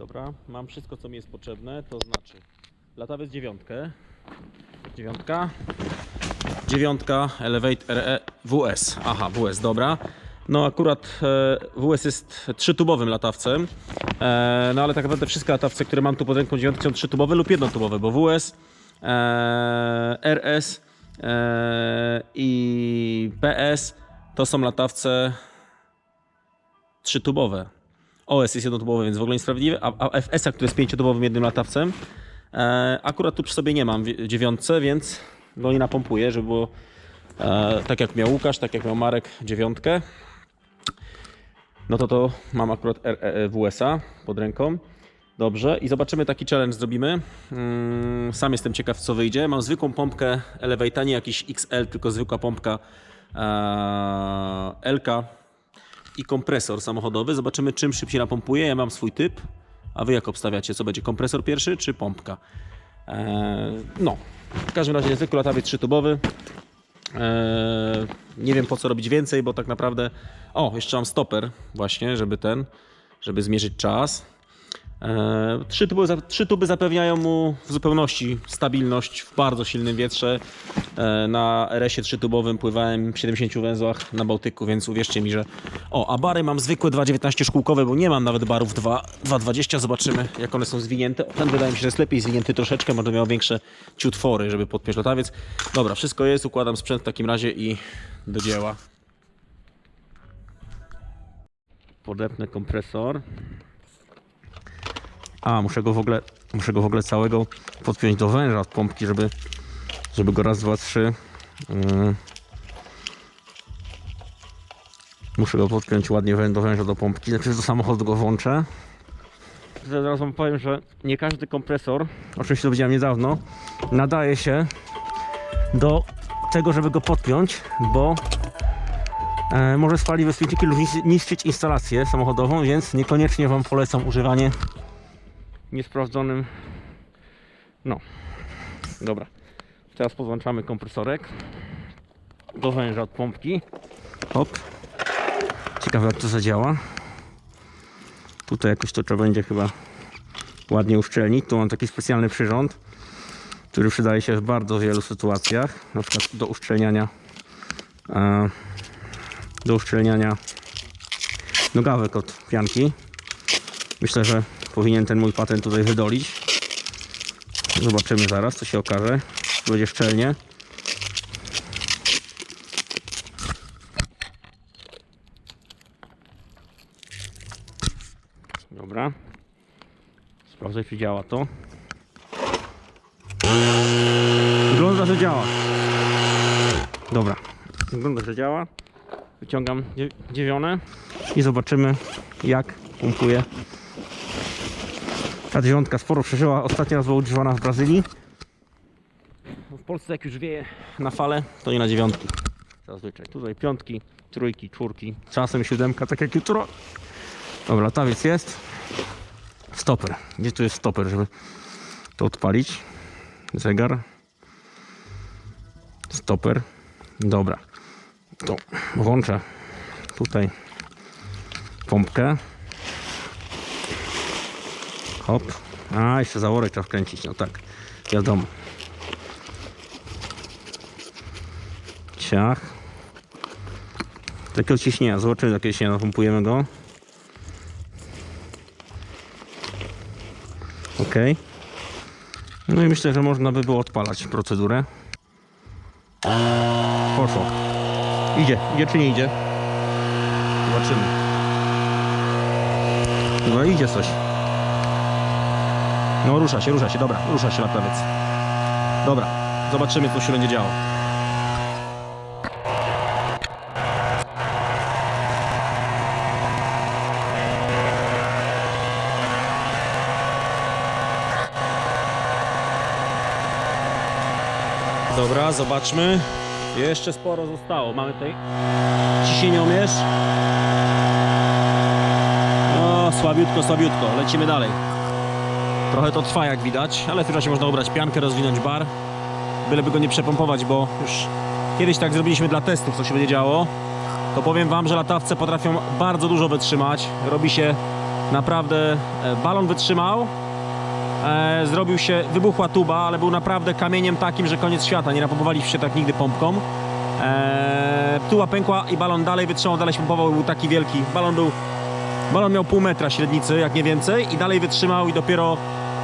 Dobra, mam wszystko co mi jest potrzebne, to znaczy latawiec dziewiątkę, dziewiątka, dziewiątka, Elevate RE WS, aha WS, dobra. No akurat e, WS jest trzytubowym latawcem, e, no ale tak naprawdę wszystkie latawce, które mam tu pod ręką dziewiątki są trzytubowe lub jednotubowe, bo WS, e, RS i PS to są latawce trzytubowe. OS jest jednotubowy, więc w ogóle niesprawiedliwy, a, a FS-a, który jest pięciotubowym jednym latawcem, e, akurat tu przy sobie nie mam w dziewiątce, więc go nie napompuję, żeby było e, tak jak miał Łukasz, tak jak miał Marek dziewiątkę. No to to mam akurat R- e, WS-a pod ręką. Dobrze, i zobaczymy taki challenge zrobimy. Mm, sam jestem ciekaw, co wyjdzie. Mam zwykłą pompkę Elevate, nie jakiś XL, tylko zwykła pompka e, LK i kompresor samochodowy. Zobaczymy, czym szybciej napompuje. Ja mam swój typ, a wy jak obstawiacie, co będzie? Kompresor pierwszy czy pompka? Eee, no, w każdym razie zwykły latawiec trzytubowy. Eee, nie wiem po co robić więcej, bo tak naprawdę. O, jeszcze mam stoper, właśnie, żeby ten, żeby zmierzyć czas. Eee, Trzy tuby, trzy tuby zapewniają mu w zupełności stabilność w bardzo silnym wietrze. Eee, Na RS-ie trzytubowym pływałem w 70 węzłach na Bałtyku, więc uwierzcie mi, że... O, a bary mam zwykłe 2,19 szkółkowe, bo nie mam nawet barów 2 2,20. Zobaczymy, jak one są zwinięte. O, Ten wydaje mi się, że jest lepiej zwinięty troszeczkę, może miał większe ciutwory, żeby podpiąć lotawiec. Dobra, wszystko jest, układam sprzęt w takim razie i do dzieła. Podepnę kompresor. A, muszę go w ogóle, muszę go w ogóle całego podpiąć do węża od pompki, żeby, żeby go raz, dwa, trzy. Yy. Muszę go podpiąć ładnie do węża do pompki, znaczy do samochodu go włączę. Zaraz wam powiem, że nie każdy kompresor, oczywiście to widziałem niedawno, nadaje się do tego, żeby go podpiąć, bo e, może spalić bezpieczniki lub niszczyć instalację samochodową, więc niekoniecznie wam polecam używanie niesprawdzonym. No, dobra. Teraz podłączamy kompresorek do węża od pompki. Hop. Ciekawe jak to zadziała. Tutaj jakoś to trzeba będzie chyba ładnie uszczelnić. Tu mam taki specjalny przyrząd, który przydaje się w bardzo wielu sytuacjach. Na przykład do uszczelniania e, do uszczelniania nogawek od pianki. Myślę, że powinien ten mój patent tutaj wydolić. Zobaczymy zaraz, co się okaże. Będzie szczelnie. Dobra. Sprawdzę, czy działa to. Wygląda, że działa. Dobra. Wygląda, że działa. Wyciągam dzie- dziewione i zobaczymy, jak pompuje ta dziewiątka sporo przeżyła. Ostatni raz była używana w Brazylii. Polsce jak już wieje na fale, to nie na dziewiątki. Zazwyczaj. Tutaj piątki, trójki, czwórki, czasem siódemka, tak jak jutro. Dobra, latawiec jest. Stoper. Gdzie tu jest stoper, żeby to odpalić? Zegar. Stoper. Dobra. To włączę tutaj pompkę. Hop. A, jeszcze zaworek trzeba wkręcić, no tak. Wiadomo. Ciach. Takiego ciśnienia, zobaczymy jakie się napompujemy go. Ok. No i myślę, że można by było odpalać procedurę. Poszło. Idzie, idzie czy nie idzie? Zobaczymy. No idzie coś. No rusza się, rusza się, dobra, rusza się latawiec. Dobra, zobaczymy co się będzie działo. Dobra, zobaczmy. Jeszcze sporo zostało. Mamy tutaj ciśnieniomierz. O, słabiutko, słabiutko. Lecimy dalej. Trochę to trwa jak widać, ale w tym czasie można ubrać piankę, rozwinąć bar. Byleby go nie przepompować, bo już kiedyś tak zrobiliśmy dla testów, co się będzie działo. To powiem wam, że latawce potrafią bardzo dużo wytrzymać. Robi się Naprawdę e, balon wytrzymał. E, zrobił się, wybuchła tuba, ale był naprawdę kamieniem takim, że koniec świata. Nie napompowaliśmy się tak nigdy pompką. E, tuba pękła i balon dalej wytrzymał, dalej się pompował, był taki wielki. Balon był, balon miał pół metra średnicy, jak nie więcej i dalej wytrzymał i dopiero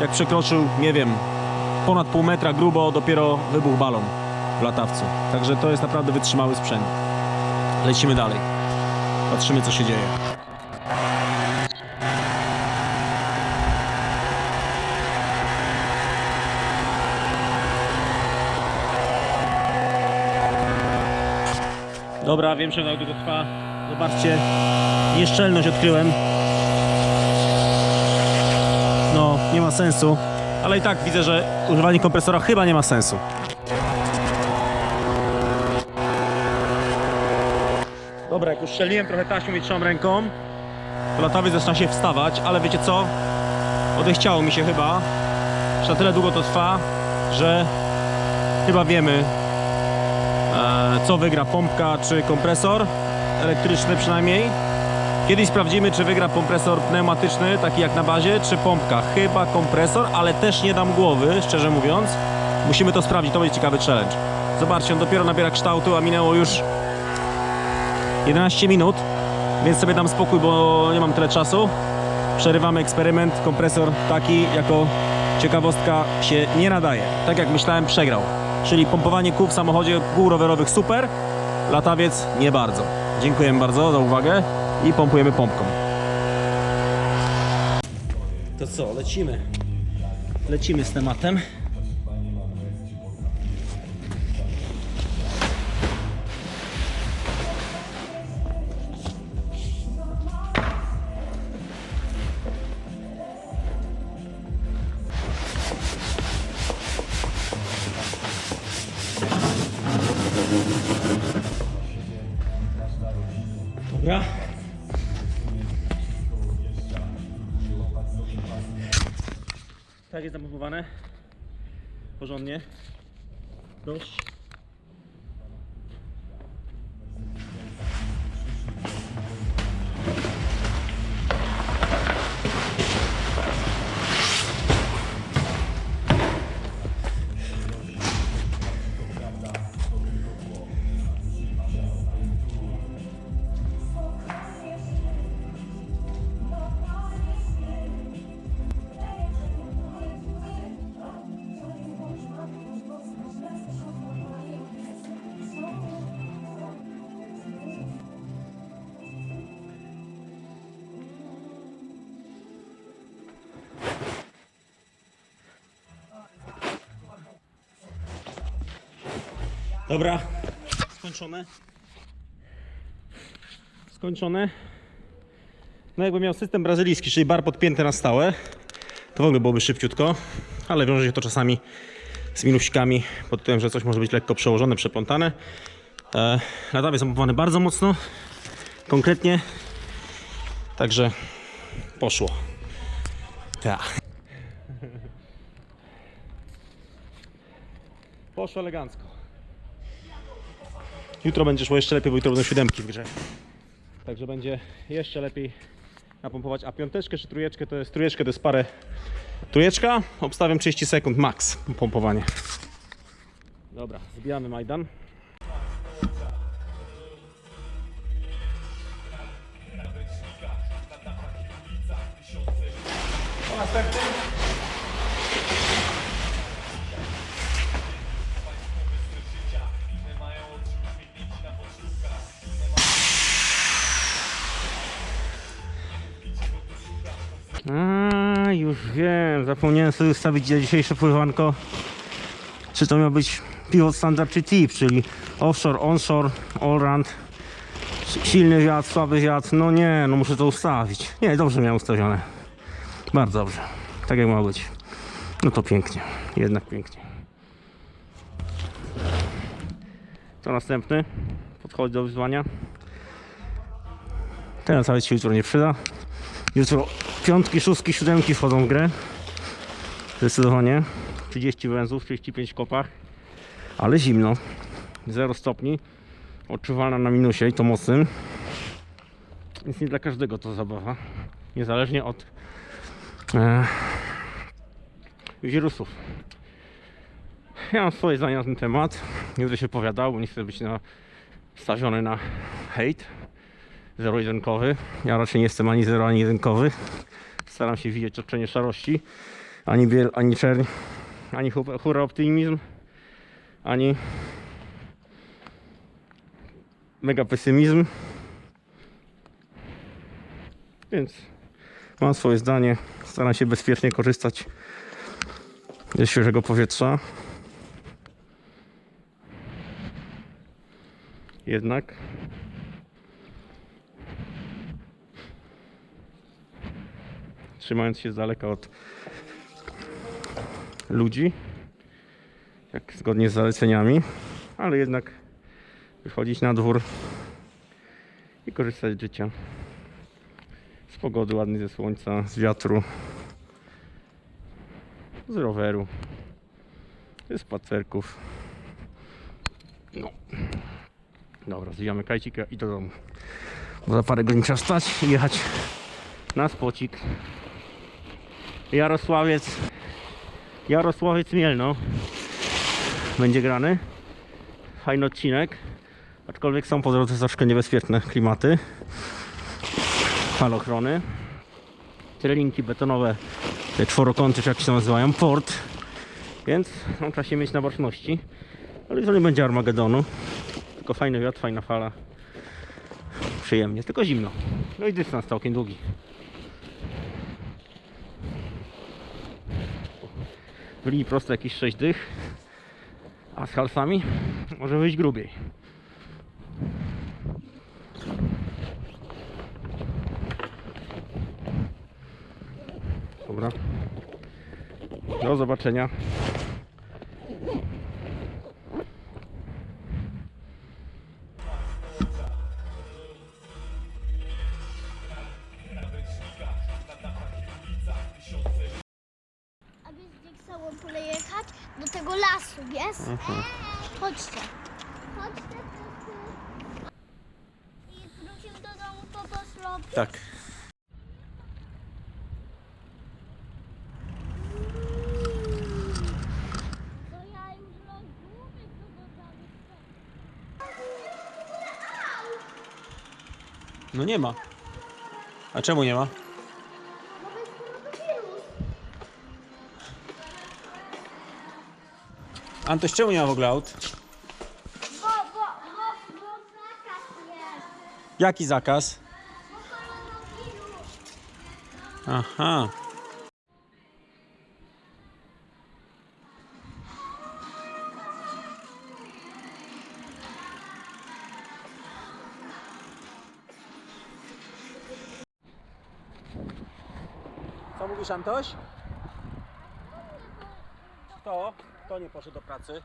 jak przekroczył, nie wiem, ponad pół metra grubo, dopiero wybuchł balon w latawcu. Także to jest naprawdę wytrzymały sprzęt. Lecimy dalej. Patrzymy, co się dzieje. Dobra, wiem, że długo trwa. Zobaczcie, nieszczelność odkryłem. No, nie ma sensu. Ale i tak widzę, że używanie kompresora chyba nie ma sensu. Dobra, jak uszczelniłem trochę taśmą i trzymam ręką, to latawiec zaczyna się wstawać, ale wiecie co? Odechciało mi się chyba, że na tyle długo to trwa, że chyba wiemy, co wygra pompka czy kompresor elektryczny przynajmniej. Kiedyś sprawdzimy, czy wygra kompresor pneumatyczny, taki jak na bazie, czy pompka. Chyba kompresor, ale też nie dam głowy, szczerze mówiąc. Musimy to sprawdzić, to będzie ciekawy challenge. Zobaczcie, on dopiero nabiera kształtu, a minęło już 11 minut, więc sobie dam spokój, bo nie mam tyle czasu. Przerywamy eksperyment. Kompresor taki jako ciekawostka się nie nadaje. Tak jak myślałem, przegrał. Czyli pompowanie kół w samochodzie kół rowerowych super, latawiec nie bardzo. Dziękuję bardzo za uwagę i pompujemy pompką. To co, lecimy. Lecimy z tematem. Tak jest napompowane. Porządnie. Dość. Dobra. Skończone. Skończone. No jakby miał system brazylijski, czyli bar podpięty na stałe, to w ogóle byłoby szybciutko, ale wiąże się to czasami z minusikami pod tytułem, że coś może być lekko przełożone, przeplątane. E, latawiec zamontowany bardzo mocno, konkretnie, także poszło. Tak. Poszło elegancko. Jutro będzie szło jeszcze lepiej, bo jutro będą siódemki w grze. Także będzie jeszcze lepiej napompować. A piąteczkę czy trójeczkę to jest trójeczkę to jest parę. Trójeczka, obstawiam 30 sekund max pompowanie. Dobra, zbijamy Majdan. A, zapomniałem sobie ustawić na dzisiejsze pływanko. Czy to miał być pivot standard czy tip, czyli offshore, onshore, allround. Silny wiatr, słaby wiatr. No nie, no muszę to ustawić. Nie, dobrze miałem ustawione. Bardzo dobrze. Tak jak ma być. No to pięknie. Jednak pięknie. To następny. Podchodzi do wyzwania. Ten na cały się jutro nie przyda. Jutro piątki, szóstki, siódemki wchodzą w grę. Zdecydowanie. 30 węzłów, 35 w kopach. Ale zimno. 0 stopni. Odczuwalna na minusie i to mocnym. Więc nie dla każdego to zabawa. Niezależnie od e, wirusów. Ja mam swoje zdania na ten temat. Nie będę się powiadał, bo nie chcę być nastawiony na hejt zero-jedynkowy. Ja raczej nie jestem ani zero, ani jedynkowy. Staram się widzieć oczenie szarości. Ani biel, ani czerń, ani hu- hura optymizm, ani mega pesymizm. Więc mam swoje zdanie. Staram się bezpiecznie korzystać ze świeżego powietrza. Jednak trzymając się z daleka od ludzi, jak zgodnie z zaleceniami, ale jednak wychodzić na dwór i korzystać z życia, z pogody ładnej, ze słońca, z wiatru, z roweru, ze spacerków. No. Dobra, zwijamy kajcika i do domu. Bo za parę godzin trzeba stać i jechać na spocik. Jarosławiec Jarosławiec Mielno będzie grany. Fajny odcinek. Aczkolwiek są po drodze troszkę niebezpieczne klimaty. Falochrony. Trelinki betonowe, te czworokąty, czy jak się nazywają, port. Więc trzeba się mieć na baczności. Ale jeżeli będzie Armagedonu, tylko fajny wiatr, fajna fala. Przyjemnie, tylko zimno. No i dystans całkiem długi. W linii prosto jakieś 6 dych, a z halsami może wyjść grubiej. Dobra. Do zobaczenia. Tak. To ja już rozumiem, co to tam No nie ma. A czemu nie ma? Jest koronawirus. Antoś, czemu nie ma w ogóle aut? Bo, bo, bo, bo zakaz jest. Jaki zakaz? Bo koronawirus. Aha. Co mówisz, Antoś? Kto? Kto nie poszedł do pracy?